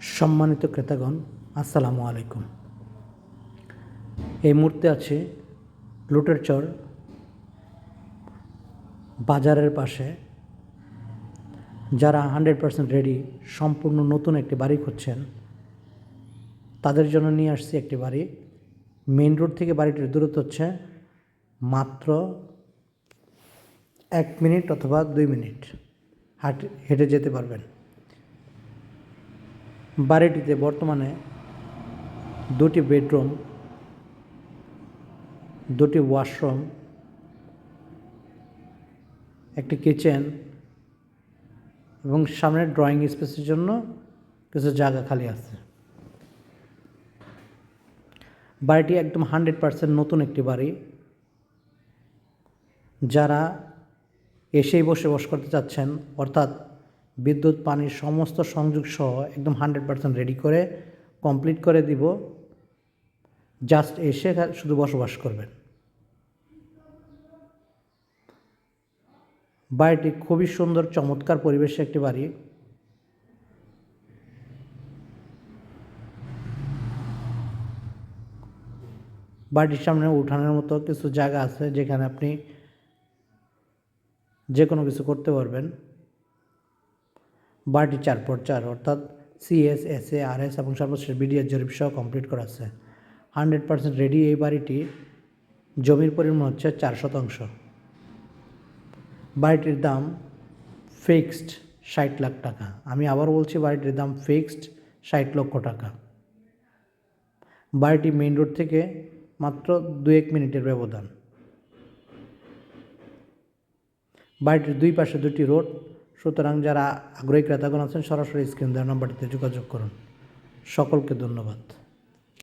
সম্মানিত ক্রেতাগণ, আসসালামু আলাইকুম। এই মুহূর্তে আছে লুটের চর বাজারের পাশে। যারা হান্ড্রেড পার্সেন্ট রেডি, সম্পূর্ণ নতুন একটি বাড়ি খুঁজছেন, তাদের জন্য নিয়ে আসছি একটি বাড়ি। মেইন রোড থেকে বাড়িটির দূরত্ব হচ্ছে মাত্র এক মিনিট অথবা দুই মিনিট। হাঁটে, হেঁটে যেতে পারবেন। বাড়িটিতে বর্তমানে দুটি বেডরুম, দুটি ওয়াশরুম, একটি কিচেন এবং সামনে ড্রয়িং স্পেসের জন্য কিছু জায়গা খালি আছে। বাড়িটি একদম হান্ড্রেড পার্সেন্ট নতুন একটি বাড়ি। যারা এসেই বসে বস করতে চাচ্ছেন, অর্থাৎ বিদ্যুৎ পানির সমস্ত সংযোগ সহ একদম হান্ড্রেড পার্সেন্ট রেডি করে কমপ্লিট করে দিব। জাস্ট এসে শুধু বসবাস করবেন। বাড়িটি খুবই সুন্দর, চমৎকার পরিবেশে একটি বাড়ি। বাড়ির সামনে উঠানের মতো কিছু জায়গা আছে যেখানে আপনি যে কোনো কিছু করতে পারবেন। বাড়িটি চার পর চার, অর্থাৎ CS S A R S এবং সর্বশেষ বিডিএস জরিপ সহ কমপ্লিট করা আছে। হান্ড্রেড পার্সেন্ট রেডি এই বাড়িটি। জমির পরিমাণ হচ্ছে চার শতাংশ। বাড়িটির দাম ফিক্সড ষাট লাখ টাকা। আমি আবার বলছি বাড়িটির দাম ফিক্সড ষাট লক্ষ টাকা। বাড়িটি মেইন রোড থেকে মাত্র দু এক মিনিটের ব্যবধান। বাড়িটির দুই পাশে দুটি রোড সুতরাং যারা আগ্রহী ক্রেতাগণ আছেন সরাসরি স্ক্রিন দেওয়ার নাম্বারটিতে যোগাযোগ করুন। সকলকে ধন্যবাদ।